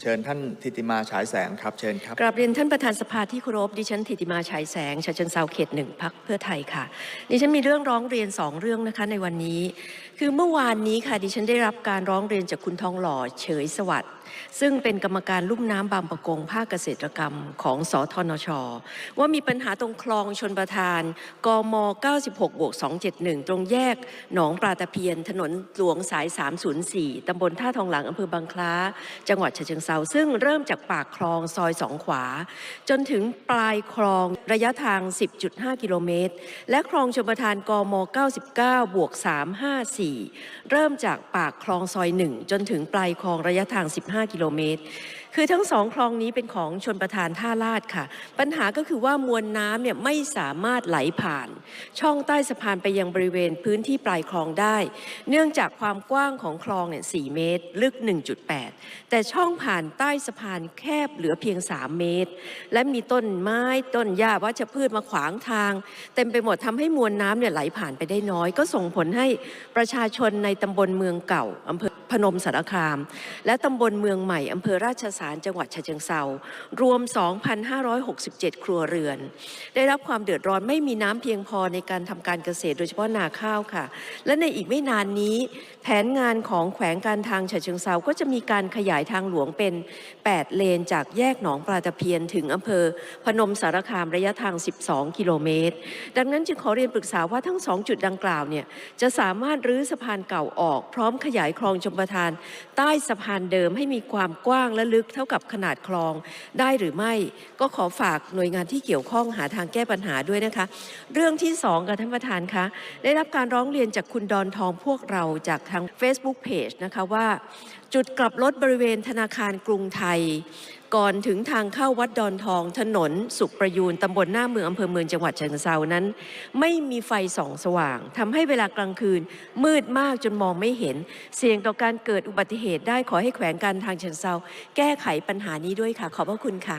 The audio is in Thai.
เชิญท่านธิติมาฉายแสงครับเชิญครับกราบเรียนท่านประธานสภาที่เคารพดิฉันธิติมาฉายแสงฉะเชิงเซาเขตหนึ่งพักเพื่อไทยค่ะ ดิฉันมีเรื่องร้องเรียนสองเรื่องนะคะในวันนี้ คือเมื่อวานนี้ค่ะดิฉันได้รับการร้องเรียนจากคุณทองหล่อเฉยสวัสดิ์ ซึ่งเป็นกรรมการลุ่มน้ำบางประกงภาคเกษตรกรรมของสทนช ว่ามีปัญหาตรงคลองชนประทาน กม 96บวก271 ตรงแยกหนองปลาตะเพียน ถนนหลวงสาย 304 ตำบลท่าทองหลังอำเภอบางคล้า จังหวัดฉะเชิงเซาซึ่งเริ่มจากปากคลองซอยสองขวา จนถึงปลายคลองระยะทาง 10.5 กิโลเมตร และคลองชลประทานกม 99 บวก 354 เริ่มจากปากคลองซอย 1 จนถึงปลายคลองระยะทาง 15กิโลเมตร คือทั้งสองคลองนี้เป็นของชนประทานท่าลาดค่ะ ปัญหาก็คือว่ามวลน้ำเนี่ยไม่สามารถไหลผ่าน ช่องใต้สะพานไปยังบริเวณพื้นที่ปลายคลองได้ เนื่องจากความกว้างของคลองเนี่ย4เมตร ลึก 1.8 แต่ช่องผ่านใต้สะพานแคบเหลือเพียง 3 เมตร และมีต้นไม้ต้นหญ้าวัชพืชมาขวางทาง เต็มไปหมดทำให้มวลน้ำเนี่ยไหลผ่านไปได้น้อย ก็ส่งผลให้ประชาชนในตำบลเมืองเก่าอำเภอ พนมสารคาม และตำบลเมืองใหม่อำเภอราชสารจังหวัดฉะเชิงเซารวม 2,567 ครัวเรือน ได้รับความเดือดร้อนไม่มีน้ำเพียงพอในการทำการเกษตรโดยเฉพาะนาข้าวค่ะ และในอีกไม่นานนี้ แผนงานของแขวงการทางฉะเชิงเซาก็จะมีการขยายทางหลวงเป็น 8 เลนจากแยกหนองปลาตะเพียนถึงอำเภอพนมสารคามระยะทาง 12 กิโลเมตร ดังนั้นจึงขอเรียนปรึกษาว่าทั้ง 2 จุดดังกล่าวเนี่ยจะสามารถรื้อสะพานเก่าออกพร้อมขยายคลองชมประธาน ใต้สะพานเดิมให้มีความกว้างและลึกเท่ากับขนาดคลองได้หรือไม่ ก็ขอฝากหน่วยงานที่เกี่ยวข้องหาทางแก้ปัญหาด้วยนะคะ เรื่องที่สองกับท่านประธานคะได้รับการร้องเรียนจากคุณดอนทองพวกเราจากทาง Facebook Page นะคะว่า จุดกลับรถบริเวณธนาคารกรุงไทย ก่อนถึงทางเข้าวัดดอนทองถนน สุขประยูนตำบลหน้าเมืองอำเภอเมืองจังหวัดเชียงเซานั้น ไม่มีไฟส่องสว่างทำให้เวลากลางคืน มืดมากจนมองไม่เห็น เสี่ยงต่อการเกิดอุบัติเหตุได้ขอให้แขวงการทางเชียงเซาแก้ไขปัญหานี้ด้วยค่ะ ขอบพระคุณค่ะ